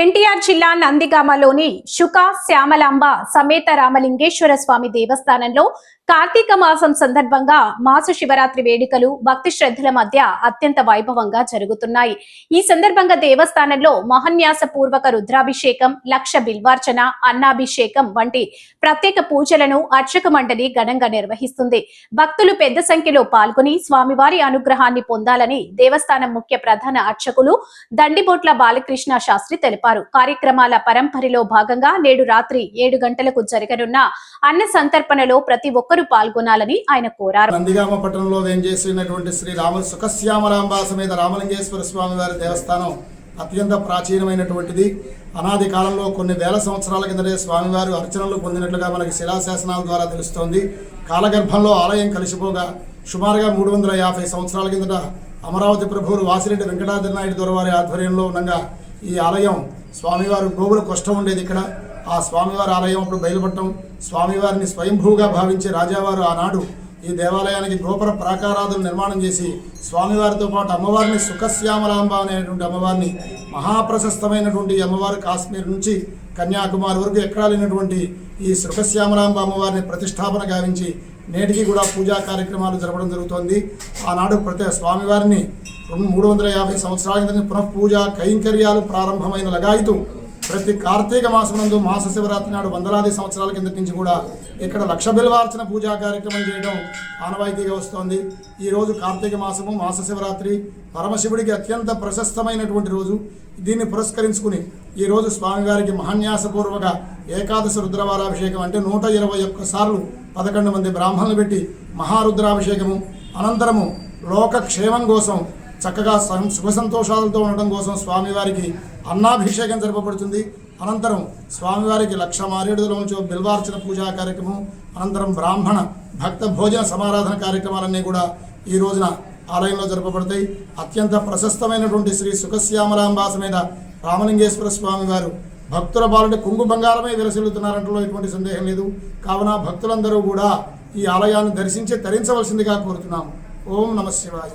ఎన్టీఆర్ జిల్లా నందిగామలోని శుక శ్యామలాంబ సమేత రామలింగేశ్వర స్వామి దేవస్థానంలో కార్తీక మాసం సందర్భంగా మాస శివరాత్రి వేడుకలు భక్తి శ్రద్ధల మధ్య అత్యంత వైభవంగా జరుగుతున్నాయి. ఈ సందర్భంగా దేవస్థానంలో మహన్యాస పూర్వక రుద్రాభిషేకం లక్ష బిల్వార్చన అన్నాభిషేకం వంటి ప్రత్యేక పూజలను అర్చక మండలి ఘనంగా నిర్వహిస్తుంది. భక్తులు పెద్ద సంఖ్యలో పాల్గొని స్వామివారి అనుగ్రహాన్ని పొందాలని దేవస్థానం ముఖ్య ప్రధాన అర్చకులు దండిబోట్ల బాలకృష్ణ శాస్త్రి తెలిపారు. కార్యక్రమాల పరంపరలో భాగంగా నేడు రాత్రి ఏడు గంటలకు జరగనున్న అన్న సంతర్పణలో ప్రతి ఒక్కరూ పాల్గొనాలని ఆయన కోరారు. నందిగామ పట్టణంలో వేంచేసినటువంటి శ్రీ రామ సుఖశ్యామరాంబా సమేత రామలింగేశ్వర స్వామి వారి దేవస్థానం అత్యంత ప్రాచీనమైనటువంటిది. అనాది కాలంలో కొన్ని వేల సంవత్సరాల కిందటే స్వామివారు అర్చనలు పొందినట్లుగా మనకి శిలాశాసనాల ద్వారా తెలుస్తోంది. కాలగర్భంలో ఆలయం కలిసిపోగా సుమారుగా మూడు వందల యాభై సంవత్సరాల కిందట అమరావతి ప్రభువులు వాసిరెడ్డి వెంకటాద్రి నాయుడు దొరవారి ఆధ్వర్యంలో ఉండగా ఈ ఆలయం స్వామివారు గోవుల కష్టం ఉండేది ఇక్కడ. ఆ స్వామివారి ఆలయం అప్పుడు బయలుపడటం స్వామివారిని స్వయంభూగా భావించి రాజావారు ఆనాడు ఈ దేవాలయానికి గోపుర ప్రాకారాదులు నిర్మాణం చేసి స్వామివారితో పాటు అమ్మవారిని సుఖశ్యామలాంబ అనేటువంటి అమ్మవారిని మహాప్రశస్తమైనటువంటి అమ్మవారు కాశ్మీర్ నుంచి కన్యాకుమారి వరకు ఎక్కడా లేనటువంటి ఈ సుఖశ్యామలాంబ అమ్మవారిని ప్రతిష్టాపన గావించి నేటికి కూడా పూజా కార్యక్రమాలు జరపడం జరుగుతోంది. ఆనాడు ప్రతి స్వామివారిని రెండు మూడు వందల యాభై సంవత్సరాల క్రితం పునః పూజ కైంకర్యాలు ప్రారంభమైన లగాయితూ ప్రతి కార్తీక మాసమునందు మాస శివరాత్రి నాడు వందలాది సంవత్సరాల కిందటి నుంచి కూడా ఇక్కడ లక్ష బిల్వార్చన పూజా కార్యక్రమం చేయడం ఆనవాయితీగా వస్తోంది. ఈ రోజు కార్తీక మాసము మాస శివరాత్రి పరమశివుడికి అత్యంత ప్రశస్తమైనటువంటి రోజు. దీన్ని పురస్కరించుకుని ఈ రోజు స్వామివారికి మహాన్యాసపూర్వక ఏకాదశ రుద్రవారాభిషేకం అంటే నూట ఇరవై ఒక్క సార్లు పదకొండు మంది బ్రాహ్మణులు పెట్టి మహారుద్రాభిషేకము అనంతరము లోకక్షేమం కోసం చక్కగా సుఖ సంతోషాలతో ఉండడం కోసం స్వామివారికి అన్నాభిషేకం జరపబడుతుంది. అనంతరం స్వామివారికి లక్ష మారేడుదల నుంచి బిల్వార్చన పూజా కార్యక్రమం అనంతరం బ్రాహ్మణ భక్త భోజన సమారాధన కార్యక్రమాలన్నీ కూడా ఈ రోజున ఆలయంలో జరపబడతాయి. అత్యంత ప్రశస్తమైనటువంటి శ్రీ సుఖశ్యామలాంబాస మీద రామలింగేశ్వర స్వామి వారు భక్తుల బాలుడి కుంగు బంగారమే విరసిల్లుతున్నారంటలో ఎటువంటి సందేహం లేదు. కావున భక్తులందరూ కూడా ఈ ఆలయాన్ని దర్శించి తరించవలసిందిగా కోరుతున్నాము. ఓం నమ శివాయ.